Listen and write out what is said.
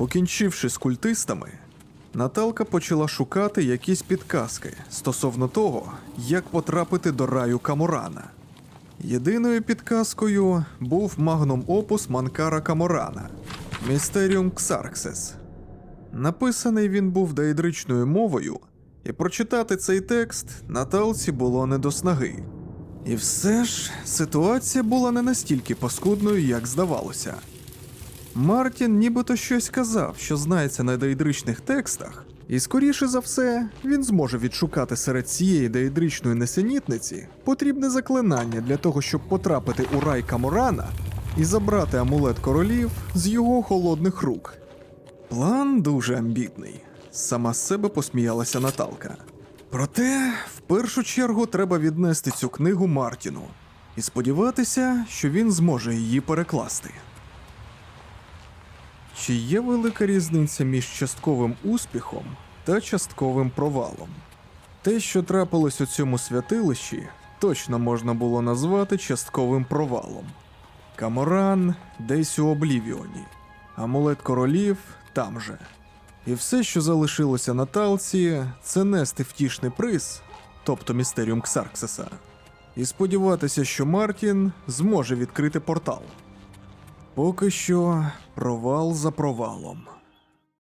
Покінчивши з культистами, Наталка почала шукати якісь підказки стосовно того, як потрапити до раю Каморана. Єдиною підказкою був магнум опус Манкара Каморана Містеріум Ксарксес. Написаний він був дейдричною мовою, і прочитати цей текст Наталці було не до снаги. І все ж ситуація була не настільки паскудною, як здавалося. Мартін нібито щось казав, що знається на дейдричних текстах, і скоріше за все він зможе відшукати серед цієї дейдричної несенітниці потрібне заклинання для того, щоб потрапити у рай Каморана і забрати амулет королів з його холодних рук. План дуже амбітний. Сама з себе посміялася Наталка. Проте, в першу чергу, треба віднести цю книгу Мартіну і сподіватися, що він зможе її перекласти. Чи є велика різниця між частковим успіхом та частковим провалом? Те, що трапилось у цьому святилищі, точно можна було назвати частковим провалом. Каморан десь у Облівіоні, амулет королів там же. І все, що залишилося на талці, це нести втішний приз, тобто містеріум Ксарксеса, і сподіватися, що Мартін зможе відкрити портал. Поки що провал за провалом.